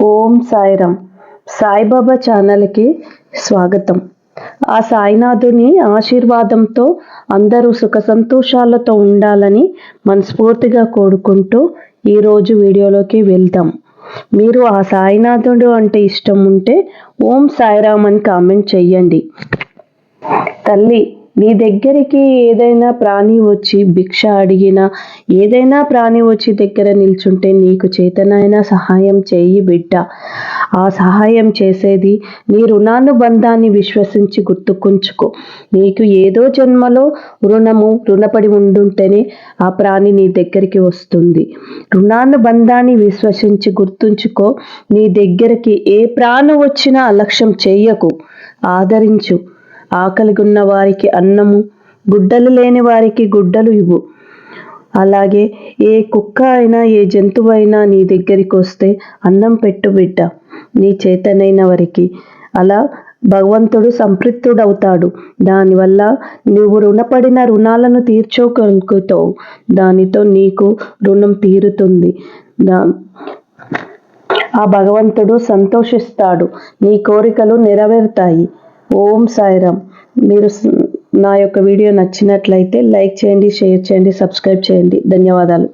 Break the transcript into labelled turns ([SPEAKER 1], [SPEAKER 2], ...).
[SPEAKER 1] ఓం సాయిరామ్. సాయిబాబా ఛానల్కి స్వాగతం. ఆ సాయినాథుని ఆశీర్వాదంతో అందరూ సుఖ సంతోషాలతో ఉండాలని మనస్ఫూర్తిగా కోరుకుంటూ ఈరోజు వీడియోలోకి వెళ్దాం. మీరు ఆ సాయినాథుడు అంటే ఇష్టం ఉంటే ఓం సాయిరామ్ అని కామెంట్ చెయ్యండి. తల్లి నీ దగ్గరికి ఏదైనా ప్రాణి వచ్చి భిక్ష అడిగినా ఏదైనా ప్రాణి వచ్చి దగ్గర నిల్చుంటే నీకు చేతనైనా సహాయం చేయి బిడ్డ. ఆ సహాయం చేసేది నీ రుణానుబంధాన్ని విశ్వసించి గుర్తుకుంచుకో. నీకు ఏదో జన్మలో రుణము రుణపడి ఉండుంటేనే ఆ ప్రాణి నీ దగ్గరికి వస్తుంది. రుణానుబంధాన్ని విశ్వసించి గుర్తుంచుకో. నీ దగ్గరికి ఏ ప్రాణం వచ్చినా అలక్ష్యం చెయ్యకు. ఆదరించు. ఆకలిగున్న వారికి అన్నము గుడ్డలు లేని వారికి గుడ్డలు ఇవ్వు. అలాగే ఏ కుక్క అయినా ఏ జంతువు అయినా నీ దగ్గరికి వస్తే అన్నం పెట్టు బిడ్డ నీ చేతనైన వారికి. అలా భగవంతుడు సంతృప్తుడవుతాడు దానివల్ల నువ్వు రుణపడిన రుణాలను తీర్చోగలుగుతావు. దానితో నీకు రుణం తీరుతుంది. దా ఆ భగవంతుడు సంతోషిస్తాడు. నీ కోరికలు నెరవేరుతాయి. ఓం సాయిరామ్. మీరు నా యొక్క వీడియో నచ్చినట్లయితే లైక్ చేయండి షేర్ చేయండి సబ్స్క్రైబ్ చేయండి. ధన్యవాదాలు.